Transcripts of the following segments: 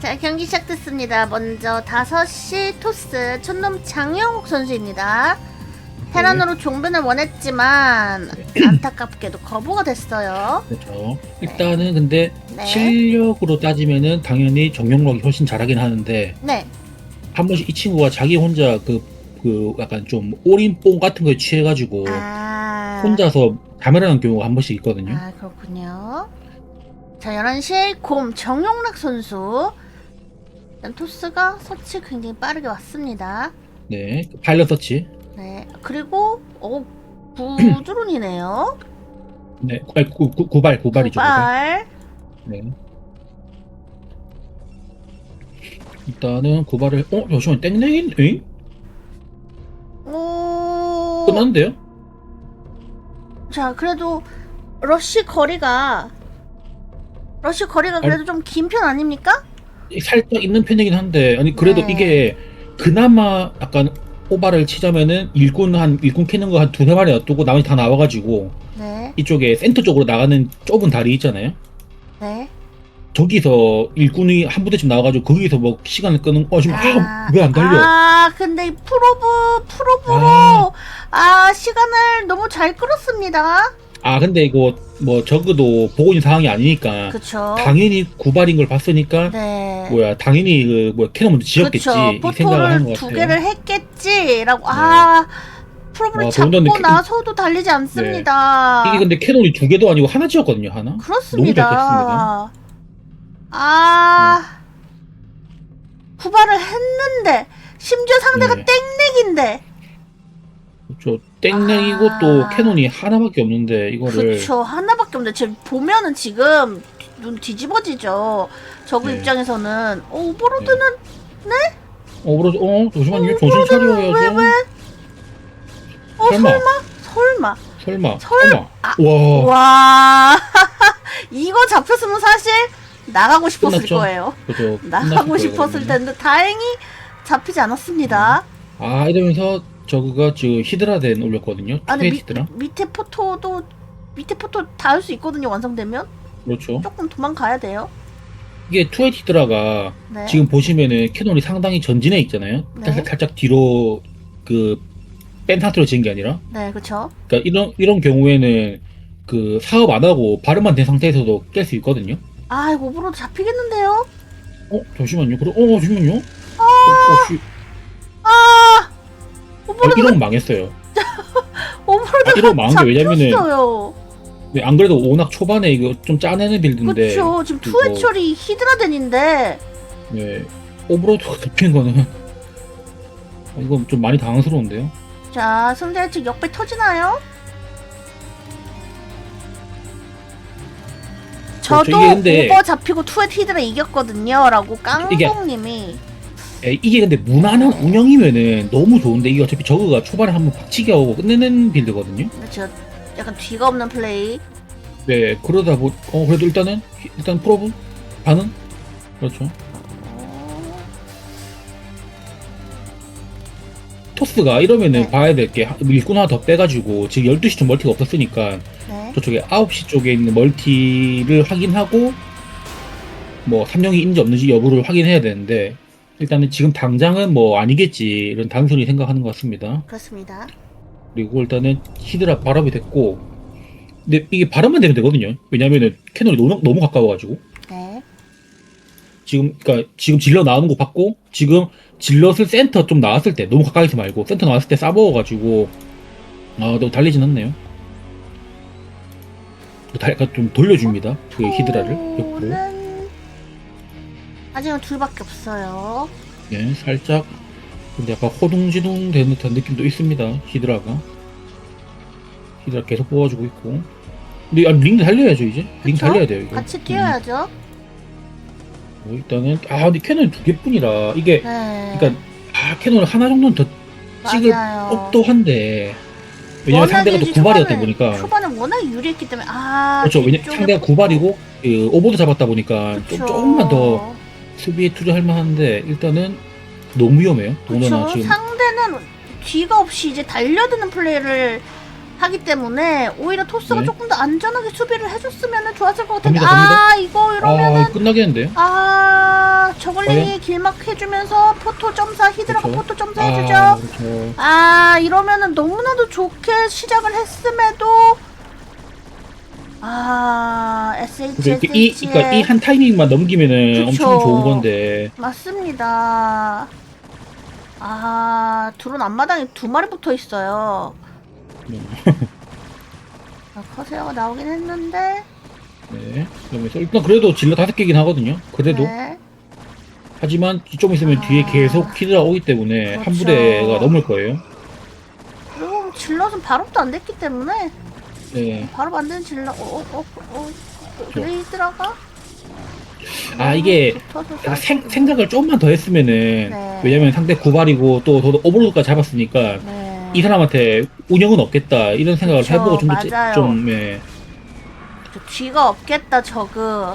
자 경기 시작됐습니다. 먼저 5시 토스 촌놈 장영욱 선수입니다. 테란으로 종변을 원했지만 안타깝게도 거부가 됐어요. 그렇죠. 일단은 근데 네. 실력으로 따지면은 당연히 정영록이 훨씬 잘하긴 하는데 네. 한 번씩 이 친구가 자기 혼자 그, 그 약간 좀 올인뽕 같은 거에 취해가지고 아. 혼자서 자멸하는 경우가 한 번씩 있거든요. 아 그렇군요. 자 11시에 곰 정용락 선수. 일단 토스가 서치 굉장히 빠르게 왔습니다. 네. 그 파일럿 서치. 네. 그리고 어 부드론이네요. 네. 구, 아니, 구, 구, 구발, 구발이죠. 구발. 발. 네. 일단은 구발을, 어? 잠시만, 땡땡이, 에잉? 오. 끝났는데요? 자, 그래도 러쉬 거리가 러쉬 거리가 그래도 좀 긴 편 아닙니까? 살짝 있는 편이긴 한데, 아니, 그래도 네. 이게 그나마 약간 오바를 치자면은 일꾼 한, 일꾼 캐는 거 한 두세 마리 놔두고 나머지 다 나와가지고 네, 이쪽에 센터 쪽으로 나가는 좁은 다리 있잖아요? 네. 저기서 일꾼이 한 부대쯤 나와가지고 거기서 뭐 시간을 끄는, 어, 지금, 아, 왜 안 달려? 아, 근데 이 프로브 프로브로 아, 아. 시간을 너무 잘 끌었습니다. 아, 근데 이거 뭐 적어도 보고 있는 상황이 아니니까. 그쵸? 당연히 구발인 걸 봤으니까 네. 뭐야 당연히 그 뭐야 캐논 먼저 지었겠지 그쵸. 이 생각을 하는 포토를 것두 같아요. 개를 했겠지라고. 아, 프로브를 와, 잡고 더군다나 그- 나서도 달리지 않습니다. 이게 근데 캐논이 두 개도 아니고 하나 지었거든요 하나. 그렇습니다. 아, 구발을 했는데 심지어 상대가 네. 땡넥인데. 그렇죠. 땡땡이고 아. 또 캐논이 하나밖에 없는데 이거를 그렇죠. 하나밖에 없는데 지금 보면은 지금 눈 뒤집어지죠. 저그 네. 입장에서는 어, 오버로드는 어 그러 어 잠시만요 정신 차려야죠. 왜 왜? 어 설마. 설마 설마 설마 설- 설마 아. 와 와 이거 잡혔으면 사실 나가고 싶었을 끝났죠. 거예요. 그죠 나가고 싶었을 텐데 다행히 잡히지 않았습니다. 아 이러면서 저그가 지금 히드라덴 올렸거든요. 밑, 히드라 밑에 포토도 밑에 포토 닿을 수 있거든요. 완성되면 그렇죠. 조금 도망가야 돼요. 이게 투헤 히드라가 네. 지금 보시면은 캐논이 상당히 전진해 있잖아요. 네. 살짝, 살짝 뒤로 그뺀 상태로 지은 게 아니라. 네 그렇죠. 그러니까 이런 이런 경우에는 그 사업 안 하고 발음만 된 상태에서도 깰 수 있거든요. 아 이거 오버로드 잡히겠는데요? 어 잠시만요. 그럼 어 잠시만요. 어, 어, 씨. 아 아, 오버로드 이런 거 망했어요. 오버로드 아, 이런 거 망한 게 왜냐면은 잡혔어요. 네, 안 그래도 워낙 초반에 이거 좀 짜내는 빌드인데 그렇죠. 지금 투해철이 히드라덴인데 네 오브로드가 잡힌 거는 아, 이거 좀 많이 당황스러운데요. 자 승자 측 역배 터지나요? 저도. 이게 근데- 오버 잡히고 투에 히드라 이겼거든요 라고 이게- 깡봉님이 에, 이게 근데 무난한 운영이면은 너무 좋은데 이게 어차피 저그가 초반에 한번 박치기 하고 끝내는 빌드거든요. 저 약간 뒤가 없는 플레이 네 그러다 보어 그래도 일단은 일단 프로브 반응 그렇죠. 토스가 이러면은 네. 봐야 될 게 일꾼 하나 더 빼가지고 지금 12시 쪽 멀티가 없었으니까 네. 저쪽에 9시 쪽에 있는 멀티를 확인하고 뭐 삼령이 있는지 없는지 여부를 확인해야 되는데 일단은 지금 당장은 뭐 아니겠지 이런 단순히 생각하는 것 같습니다. 그렇습니다. 그리고 일단은 히드라 발업이 됐고 근데 이게 발업만 되면 되거든요. 왜냐면은 캐논이 너무, 너무 가까워가지고 네. 지금 그러니까 지금 질럿 나오는 거 봤고 지금 질럿을 센터 좀 나왔을 때 너무 가까이서 말고 센터 나왔을 때 싸먹어가지고 아 너무 달리진 않네요. 달, 좀 돌려줍니다. 그 히드라를 옆으로. 토는 아직은 둘밖에 없어요. 네, 살짝 근데 약간 호둥지둥 되는 듯한 느낌도 있습니다. 히드라가 히드라 계속 뽑아주고 있고 근데 아, 링 달려야죠 이제 링 그쵸? 달려야 돼요 이거 같이 뛰어야죠. 음, 뭐 일단은 아 근데 캐논 두 개뿐이라 이게 네. 그러니까 아 캐논 하나 정도는 더 찍을 맞아요. 법도 한데 왜냐면 상대가 또 구발이었다 초반에- 보니까 초반에 워낙 유리했기 때문에 아 그렇죠 왜냐 뒤쪽에 상대가. 구발이고 그 오버도 잡았다 보니까 좀 그쵸. 조금만 더 수비에 투자할 만한데 일단은 너무 위험해요 그쵸. 지금 상대는 뒤가 없이 이제 달려드는 플레이를 하기 때문에 오히려 토스가 네. 조금 더 안전하게 수비를 해줬으면 좋았을 것 같은데 갑니다, 아 이거 이러면은 아 끝나겠는데요 아 저글링이 과연? 길막 해주면서 포토 점사 히드라가 그렇죠. 포토 점사 아, 해주죠. 그렇죠. 아 이러면은 너무나도 좋게 시작을 했음에도 아 SH 그러니까 이, SH의 그러니까 이 한 타이밍만 넘기면은 그쵸. 엄청 좋은 건데. 맞습니다. 아 드론 앞마당에 두 마리 붙어 있어요. 네. 아, 커세어가 나오긴 했는데 네. 그러면서 일단 그래도 질러 다섯 개긴 하거든요. 그래도. 네. 하지만 좀 있으면 아. 뒤에 계속 히드라 오기 때문에 한 그렇죠. 부대가 넘을 거예요. 그리고 질럿은 발업도 안 됐기 때문에 네. 바로 만든 질럿 어, 어, 어, 어, 그렇죠. 레이드라가 아, 이게 붙어서 다 생, 생각을 좀만 더 했으면은 네. 왜냐면 상대 구발이고 또 저도 오버로드까지 잡았으니까 네. 이 사람한테 운영은 없겠다 이런 생각을 그쵸, 해보고 좀, 맞아요. 더좀 예. 저 뒤가 없겠다 저그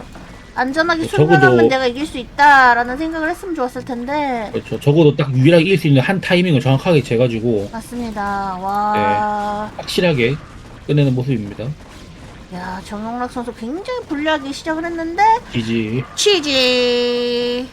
안전하게 네, 적어도- 내가 이길 수 있다라는 생각을 했으면 좋았을 텐데 그렇죠. 적어도 딱 유일하게 이길 수 있는 한 타이밍을 정확하게 재가지고 맞습니다 와 확실하게 끝내는 모습입니다. 야 정영락 선수 굉장히 불리하게 시작을 했는데 지지. 취지